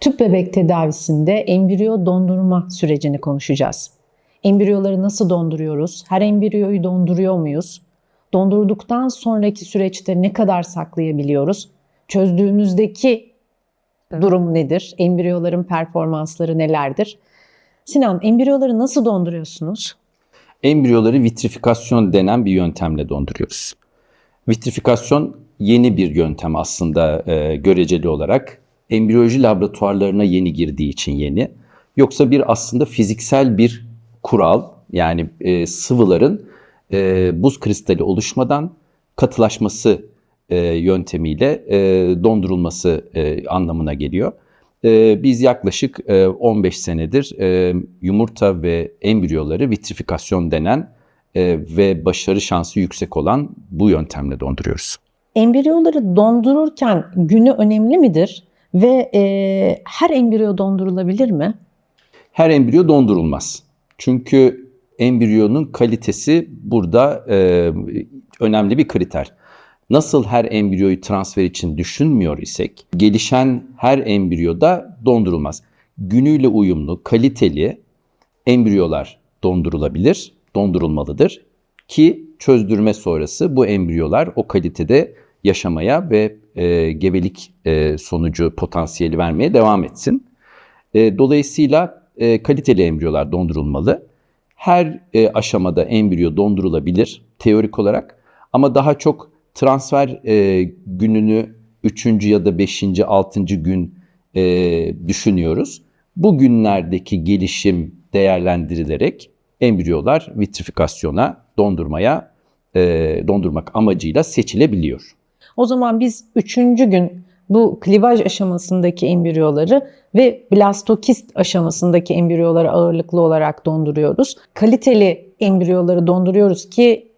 Tüp bebek tedavisinde embriyo dondurma sürecini konuşacağız. Embriyoları nasıl donduruyoruz? Her embriyoyu donduruyor muyuz? Dondurduktan sonraki süreçte ne kadar saklayabiliyoruz? Çözdüğümüzdeki durum nedir? Embriyoların performansları nelerdir? Sinan, embriyoları nasıl donduruyorsunuz? Embriyoları vitrifikasyon denen bir yöntemle donduruyoruz. Vitrifikasyon yeni bir yöntem aslında e, göreceli olarak. Embriyoloji laboratuvarlarına yeni girdiği için yeni. Yoksa bir aslında fiziksel bir kural yani e, sıvıların e, buz kristali oluşmadan katılaşması e, yöntemiyle e, dondurulması e, anlamına geliyor. E, biz yaklaşık e, 15 senedir e, yumurta ve embriyoları vitrifikasyon denen e, ve başarı şansı yüksek olan bu yöntemle donduruyoruz. Embriyoları dondururken günü önemli midir? Ve e, her embriyo dondurulabilir mi? Her embriyo dondurulmaz. Çünkü embriyonun kalitesi burada e, önemli bir kriter. Nasıl her embriyoyu transfer için düşünmüyor isek, gelişen her embriyoda dondurulmaz. Günüyle uyumlu, kaliteli embriyolar dondurulabilir, dondurulmalıdır ki çözdürme sonrası bu embriyolar o kalitede yaşamaya ve e, gebelik e, sonucu potansiyeli vermeye devam etsin. E, dolayısıyla e, kaliteli embriyolar dondurulmalı. Her e, aşamada embriyo dondurulabilir teorik olarak ama daha çok transfer e, gününü 3. ya da 5. 6. gün e, düşünüyoruz. Bu günlerdeki gelişim değerlendirilerek embriyolar vitrifikasyona, dondurmaya, e, dondurmak amacıyla seçilebiliyor. O zaman biz üçüncü gün bu klivaj aşamasındaki embriyoları ve blastokist aşamasındaki embriyoları ağırlıklı olarak donduruyoruz. Kaliteli embriyoları donduruyoruz ki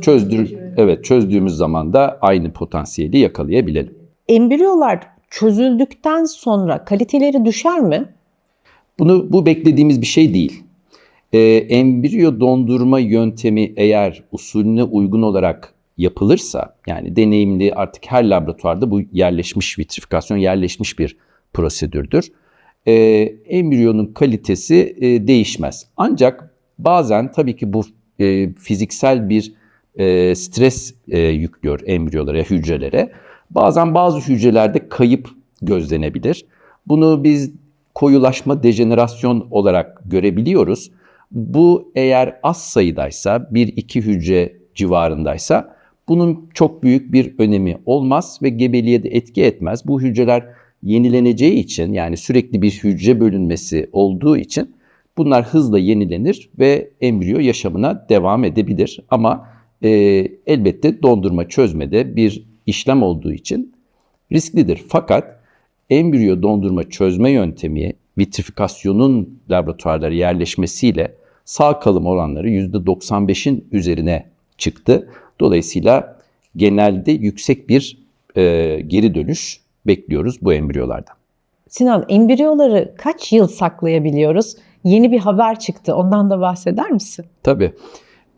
Çözdür, evet çözdüğümüz zaman da aynı potansiyeli yakalayabilelim. embriyolar çözüldükten sonra kaliteleri düşer mi? Bunu bu beklediğimiz bir şey değil. Ee, embriyo dondurma yöntemi eğer usulüne uygun olarak yapılırsa yani deneyimli artık her laboratuvarda bu yerleşmiş vitrifikasyon yerleşmiş bir prosedürdür. Ee, embriyonun kalitesi e, değişmez. Ancak bazen tabii ki bu e, fiziksel bir e, stres e, yüklüyor embriyolara, hücrelere. Bazen bazı hücrelerde kayıp gözlenebilir. Bunu biz koyulaşma, dejenerasyon olarak görebiliyoruz. Bu eğer az sayıdaysa, 1-2 hücre civarındaysa bunun çok büyük bir önemi olmaz ve gebeliğe de etki etmez. Bu hücreler yenileneceği için yani sürekli bir hücre bölünmesi olduğu için bunlar hızla yenilenir ve embriyo yaşamına devam edebilir. Ama e, elbette dondurma çözmede bir işlem olduğu için risklidir. Fakat embriyo dondurma çözme yöntemi vitrifikasyonun laboratuvarlara yerleşmesiyle sağ kalım oranları %95'in üzerine çıktı. Dolayısıyla genelde yüksek bir e, geri dönüş bekliyoruz bu embriyolardan. Sinan, embriyoları kaç yıl saklayabiliyoruz? Yeni bir haber çıktı. Ondan da bahseder misin? Tabii.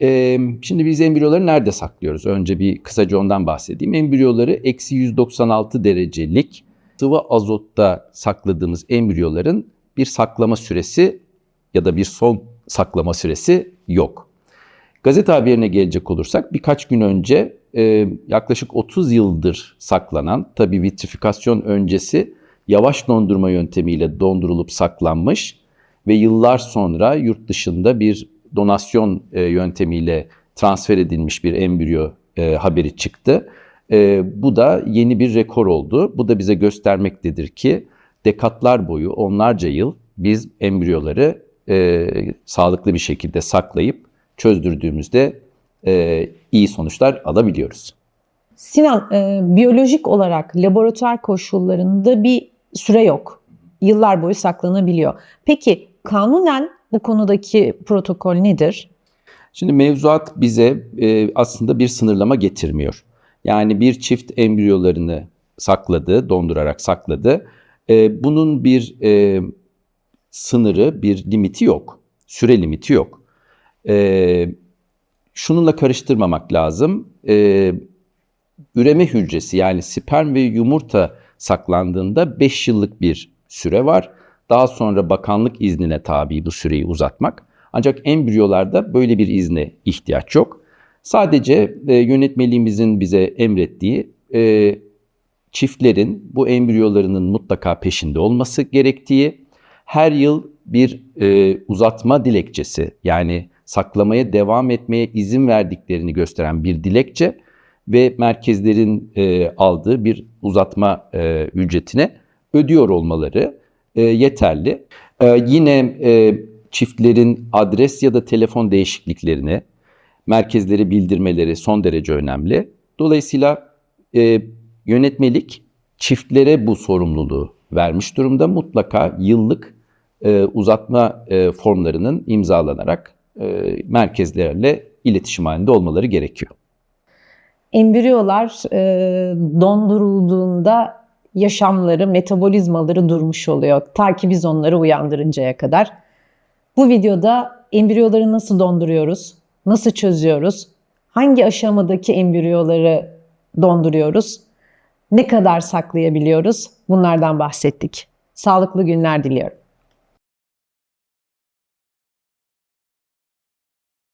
Ee, şimdi biz embriyoları nerede saklıyoruz? Önce bir kısaca ondan bahsedeyim. Embriyoları eksi 196 derecelik sıvı azotta sakladığımız embriyoların bir saklama süresi ya da bir son saklama süresi yok. Gazete haberine gelecek olursak birkaç gün önce e, yaklaşık 30 yıldır saklanan tabi vitrifikasyon öncesi yavaş dondurma yöntemiyle dondurulup saklanmış ve yıllar sonra yurt dışında bir donasyon e, yöntemiyle transfer edilmiş bir embriyo e, haberi çıktı. E, bu da yeni bir rekor oldu. Bu da bize göstermektedir ki dekatlar boyu onlarca yıl biz embriyoları e, sağlıklı bir şekilde saklayıp çözdürdüğümüzde e, iyi sonuçlar alabiliyoruz. Sinan, e, biyolojik olarak laboratuvar koşullarında bir süre yok. Yıllar boyu saklanabiliyor. Peki kanunen bu konudaki protokol nedir? Şimdi mevzuat bize e, aslında bir sınırlama getirmiyor. Yani bir çift embriyolarını sakladı, dondurarak sakladı. E, bunun bir e, sınırı, bir limiti yok. Süre limiti yok. E, şununla karıştırmamak lazım. E, üreme hücresi yani sperm ve yumurta saklandığında 5 yıllık bir süre var. Daha sonra bakanlık iznine tabi bu süreyi uzatmak. Ancak embriyolarda böyle bir izne ihtiyaç yok. Sadece e, yönetmeliğimizin bize emrettiği e, çiftlerin bu embriyolarının mutlaka peşinde olması gerektiği, her yıl bir e, uzatma dilekçesi yani saklamaya devam etmeye izin verdiklerini gösteren bir dilekçe ve merkezlerin e, aldığı bir uzatma e, ücretine ödüyor olmaları e, yeterli. E, yine e, çiftlerin adres ya da telefon değişikliklerini merkezlere bildirmeleri son derece önemli. Dolayısıyla e, yönetmelik çiftlere bu sorumluluğu vermiş durumda. Mutlaka yıllık e, uzatma e, formlarının imzalanarak e, merkezlerle iletişim halinde olmaları gerekiyor. Embriyolar e, dondurulduğunda yaşamları, metabolizmaları durmuş oluyor. Ta ki biz onları uyandırıncaya kadar. Bu videoda embriyoları nasıl donduruyoruz, nasıl çözüyoruz, hangi aşamadaki embriyoları donduruyoruz, ne kadar saklayabiliyoruz bunlardan bahsettik. Sağlıklı günler diliyorum.